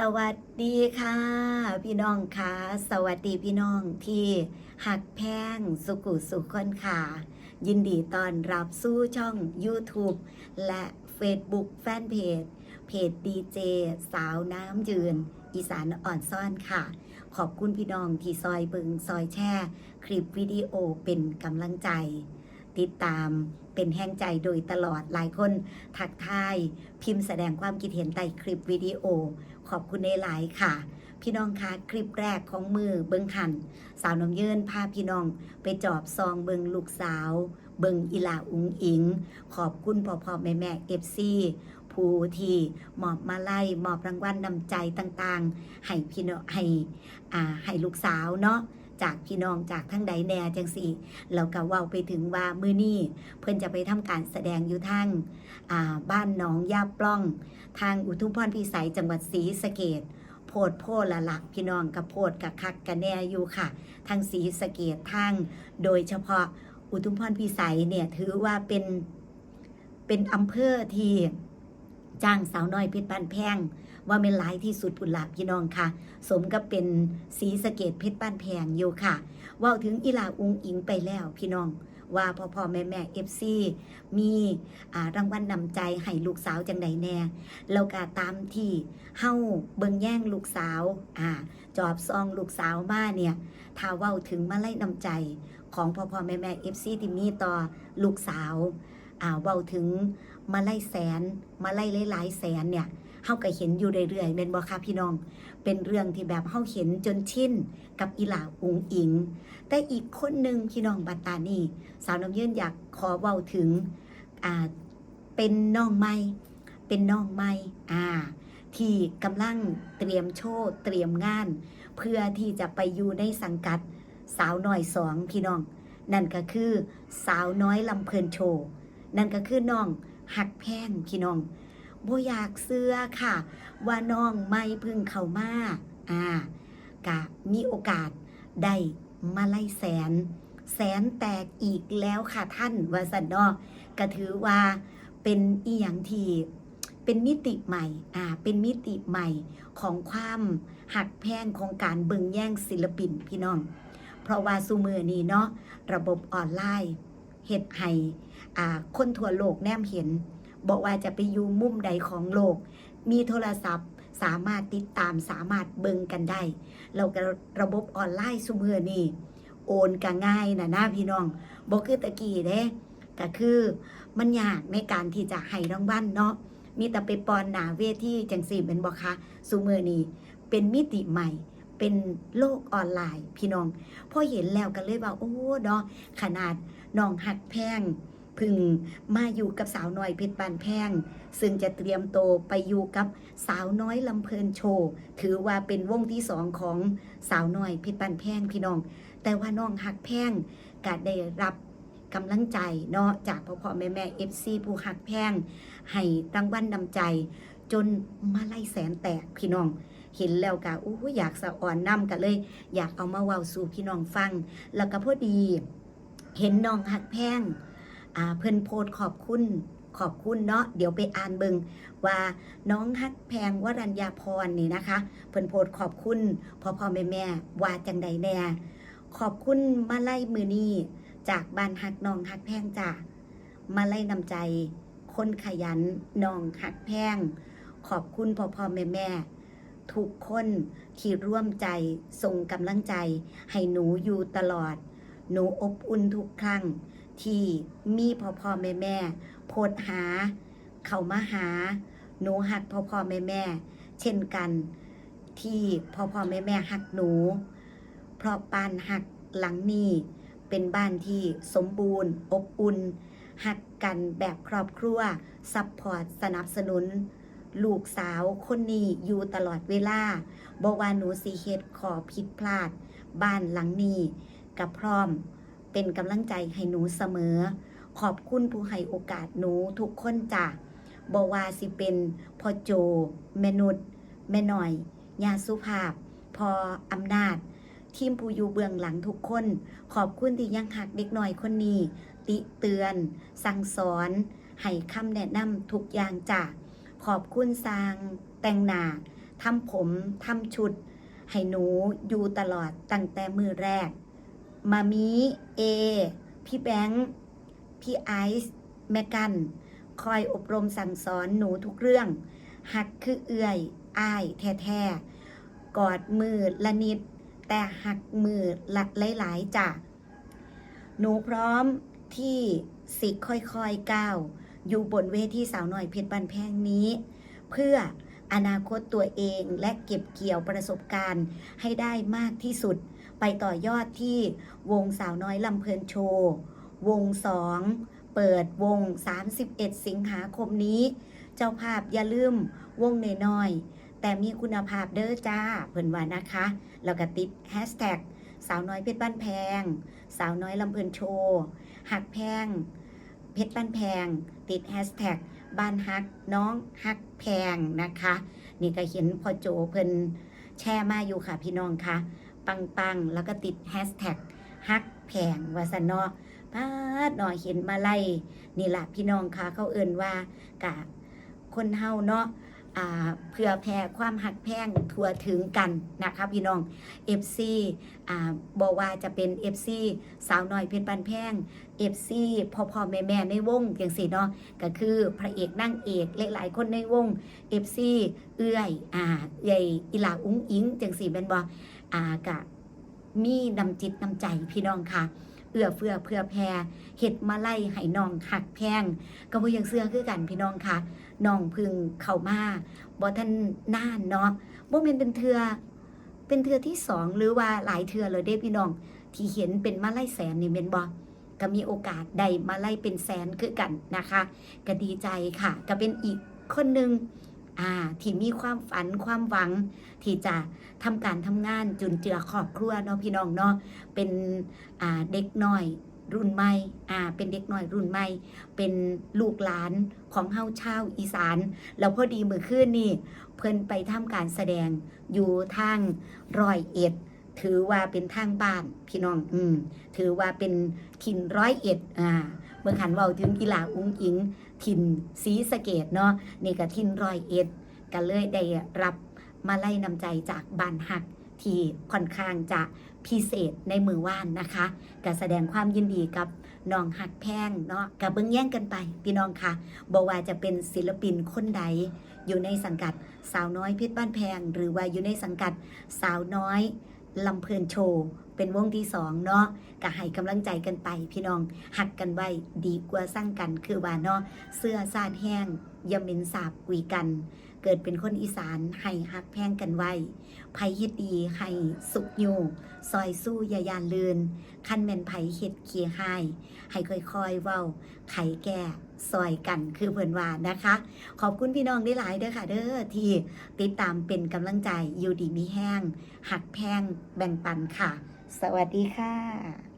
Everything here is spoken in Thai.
สวัสดีค่ะ พี่น้องค่ะ สวัสดีพี่น้องที่หักแพงสุกุสุขคนค่ะ ยินดีต้อนรับสู้ช่อง YouTube และ Facebook แฟนเพจ เพจดีเจสาวน้ำยืน อีสานอ่อนซ่อนค่ะ ขอบคุณพี่น้องที่ซอยเบิงซอยแช่ คลิปวิดีโอเป็นกำลังใจ ติดตามเป็นแห้งใจโดยตลอดหลายคน ทักทาย พิมพ์แสดงความคิดเห็นใต้คลิปวิดีโอ ขอบคุณในหลายค่ะ พี่น้องคะคลิปแรกของมือเบิงขัน สาวน้ำเยินพาพี่น้องไปจอบซองเบิงลูกสาว เบิงอีหลาอุงอิง ขอบคุณพ่อพ่อแม่แม่เอฟซีผู้ที่มอบมาไล่มอบรางวัลนำใจต่างๆ ให้พี่น้องให้อ่าให้ลูกสาวเนาะจากพี่น้องจากทั้งใดแน่จังสี่แล้วก็ว้าไปถึงว่ามือนี้เพื่อนจะไปทำการแสดงอยู่ทั้งอ่าบ้านหนองยาปล้อง ทางอุทุมพรพิสัยจังหวัดศรีสะเกดโพดโพละหลักพี่น้องกับโพดกับคักกันแน่อยู่ค่ะ ทางศรีสะเกดทางโดยเฉพาะอุทุมพรพิสัยเนี่ยถือว่าเป็นเป็นอำเภอที่จ้างสาวน้อยเพชรบ้านแพงว่าเป็นหลายที่สุดปุนหลับพี่น้องค่ะ สมกับเป็นศรีสะเกดเพชรบ้านแพงอยู่ค่ะว่าถึงอีหลาอุงอิงไปแล้วพี่น้อง ว่าพ่อพ่อแม่แม่เอฟซีมีรางวัลนำใจให้ลูกสาวจังใดแน่แล้วก็ตามที่เฮาเบิ่งแย่งลูกสาวอ่าจอบซองลูกสาวมาเนี่ยถ้าเว้าถึงมาไล่นำใจของพ่อพ่อแม่แม่เอฟซีที่มีต่อลูกสาวอ่าเว้าถึงมาไล่แสนมาไล่หลายๆแสนเนี่ย เฮาก็เห็นอยู่เรื่อยๆเป็นบ่คะพี่น้อง เป็นเรื่องที่แบบเฮาเห็นจนชินกับอีหลาอุงอิง แต่อีกคนหนึ่งพี่น้องบัตตานี่ สาวน้ำยืนอยากขอเว้าถึงอ่าเป็นน้องไม้เป็นน้องไม้อ่า ที่กำลังเตรียมโชว์เตรียมงาน เพื่อที่จะไปอยู่ในสังกัดสาวน้อยสองพี่น้อง นั่นก็คือสาวน้อยลำเพลินโชว์นั่นก็คือน้องหักแพงพี่น้อง บ่อยากเสื้อค่ะ ว่าน้องไม่พึ่งเข้ามาอ่ากะมีโอกาสได้มาไล่แสน แสนแตกอีกแล้วค่ะท่านวาสันนอก็ถือว่าเป็นอีหยังทีเป็นมิติใหม่ อ่า เป็นมิติใหม่ของความหักแพงของการเบิงแย่งศิลปินพี่น้อง เพราะว่าซูมือนี้เนาะระบบออนไลน์เฮ็ดให้อ่า คนทั่วโลกแนมเห็น บอกว่าจะไปอยู่มุมใดของโลก มีโทรศัพท์สามารถติดตามสามารถเบิ่งกันได้แล้วก็ระบบออนไลน์ซูมือนี้โอนก็ง่ายนะนะพี่น้องบอกคือตะกี้เด้ก็คือมันยากในการที่จะให้รางวัลเนาะมีแต่ไปปอนหนาเวทีจังสี่เป็นบอกคะซูเมือนี้เป็นมิติใหม่ เป็นโลกออนไลน์ พี่น้องพอเห็นแล้วก็เลยว่าโอ้เนาะขนาดน้องหักแพง พึ่งมาอยู่กับสาวน้อยเพชรบานแพง ซึ่งจะเตรียมโตไปอยู่กับสาวน้อยลำเพลินโชว์ ถือว่าเป็นวงที่สองของสาวน้อยเพชรบานแพงพี่น้อง แต่ว่าน้องหักแพงก็ได้รับกำลังใจเนาะจากพ่อพ่อแม่แม่เอฟซีผู้หักแพงให้รางวัลนำใจ จนมาไล่แสนแตกพี่น้องเห็นแล้วก็อู้อยากสะอ่อนน้ำกันเลย อยากเอามาเว้าสู่พี่น้องฟัง แล้วก็พอดี เห็นน้องหักแพง อ่าเพิ่นโพสขอบคุณขอบคุณเนาะเดี๋ยวไปอ่านเบิงว่าน้องฮักแพงวรัญญาพรนี่นะคะ เพิ่นโพสขอบคุณพ่อพ่อแม่แม่ว่าจังใดแน่ขอบคุณมาไล่มือนี้จากบ้านฮักน้องฮักแพงจ้ะมาไล่นำใจ คนขยันน้องฮักแพง ขอบคุณพ่อพ่อแม่แม่ทุกคนที่ร่วมใจส่งกำลังใจ ให้หนูอยู่ตลอด หนูอบอุ่นทุกครั้ง ที่มีพ่อพ่อแม่แม่โพดหา เขามาหาหนูหักพ่อพ่อแม่แม่ เช่นกัน ที่พ่อพ่อแม่แม่หักหนู เพราะบ้านหักหลังนี้เป็นบ้านที่สมบูรณ์ อบอุ่นหักกันแบบครอบครัวซัพพอร์ตสนับสนุน ลูกสาวคนนี้อยู่ตลอดเวลาบอกว่าหนูสีเฮ็ดขอผิดพลาด บ้านหลังนี้กับพร้อม เป็นกำลังใจให้หนูเสมอ ขอบคุณผู้ให้โอกาสหนูทุกคนจ้ะบว่าสิเป็นพ่อโจ แม่นุชแม่หน่อยยาสุภาพ พออำนาจ ทีมผู้อยู่เบื้องหลังทุกคน ขอบคุณที่ยังหักเด็กหน่อยคนนี้ ติเตือน สั่งสอนให้คำแนะนำทุกอย่างจ้ะขอบคุณสร้างแต่งหนาทำผมทำชุด ให้หนูอยู่ตลอดตั้งแต่มือแรก มามีเอ พี่แบงค์พี่ไอซ์แมกัน คอยอบรมสั่งสอนหนูทุกเรื่อง หักคือเอื่อยอ้ายแท้ๆกอดมือละนิด แต่หักมือละหลายๆจ้ะหนูพร้อมที่สิค่อยๆก้าวอยู่บนเวทีสาวหน่อยเพชรบันแพงนี้ เพื่ออนาคตตัวเองและเก็บเกี่ยวประสบการณ์ให้ได้มากที่สุด ไปต่อยอดที่วงสาวน้อยลำเพลินโชว์ วง2เปิดวง 31 สิงหาคมนี้ เจ้าภาพอย่าลืมวงเน้อย แต่มีคุณภาพเด้อจ้า เพิ่นว่านะคะ แล้วก็ติดแฮชแท็กสาวน้อยเพชรบ้านแพง สาวน้อยลำเพลินโชว์หักแพง เพชรบ้านแพง ติดแฮชแท็กบ้านฮักน้องฮักแพงนะคะ นี่ก็เห็นพอโจเพิ่นแชร์มาอยู่ค่ะพี่น้องค่ะ ปังๆ แล้วก็ติดแฮชแท็กฮักแพงวาสนเนาะป้าดหน่อเห็นมาไล่นี่แหละพี่น้องคะเขาเอิ่นว่ากะคนเฮาเนาะ เพื่อแผ่ความหักแพงทั่วถึงกันนะคะพี่น้อง FC อ่าบอกว่าจะเป็น FC สาวน้อยเพชรบันแพง FC พ่อพ่อแม่แม่ในวงอย่างสิเนาะก็คือพระเอกนั่งเอกหลายๆคนในวง FC เอื้อยอ่าเอื้อยอีลาอุ้งอิงจังสี่เป็นบอ่ากะมีนำจิตนำใจพี่น้องค่ะเอื้อเฟื้อเพื่อแพรเฮ็ดมาไล่ให้น้องหักแพงก็บ่อยังเสื้อคือกันพี่น้องค่ะ น้องพึ่งเข้ามาบ่ทันน่านเนาะบ่แม่นเป็นเทือเป็นเทือที่สองหรือว่าหลายเทือเลยเด้พี่น้อง ที่เห็นเป็นมาไล่แสนนี่แม่นบ่ก็มีโอกาสได้มาไล่เป็นแสนคือกันนะคะก็ดีใจค่ะ ก็เป็นอีกคนหนึ่งอ่าที่มีความฝันความหวัง ที่จะทำการทำงานจุนเจือครอบครัวเนาะพี่น้องเนาะเป็นอ่าเด็กน้อย รุ่นใหม่อ่าเป็นเด็กหน้อยรุ่นใหม่ เป็นลูกหลานของเฮาชาวอีสาน แล้วพอดีมือคืนนี่ เพิ่นไปทำการแสดงอยู่ทางร้อยเอ็ด ถือว่าเป็นทางบ้านพี่น้องอืมถือว่าเป็นถิ่นร้อยเอ็ดอ่าเมื่อขันเว้าถึงกีฬาอุ้งอิง ถิ่นสีสะเกตเนาะนี่ก็ถิ่นร้อยเอ็ดก็เลยได้รับมาไล่นำใจจากบ้านหักที่ค่อนข้างจะ พิเศษในมือว่านนะคะก็แสดงความยินดีกับน้องหักแพงเนาะกับเบิ้งแย่งกันไป พี่น้องค่ะบอกว่าจะเป็นศิลปินคนใด อยู่ในสังกัดสาวน้อยเพชรบ้านแพง หรือว่าอยู่ในสังกัดสาวน้อยลำเพลินโชว์เป็นวงที่สองเนาะก็ให้กำลังใจกันไป พี่น้องหักกันไว้ดีกว่าสร้างกันคือว่าเนาะเสื้อซาดแห้งยามินสาบกุยกัน เกิดเป็นคนอีสานให้ฮักแพงกันไว้ไผเฮ็ดดีให้สุขอยู่ซอยสู้อย่ายานลืน คันแม่นไผเฮ็ดเคียหายให้ค่อยๆเว้า ไขแก่ซอยกันคือเพิ่นว่านะคะ ขอบคุณพี่น้องได้หลายเด้อค่ะเด้อที่ติดตามเป็นกำลังใจอยู่ดีมีแห้งหักแพงแบ่งปันค่ะ สวัสดีค่ะ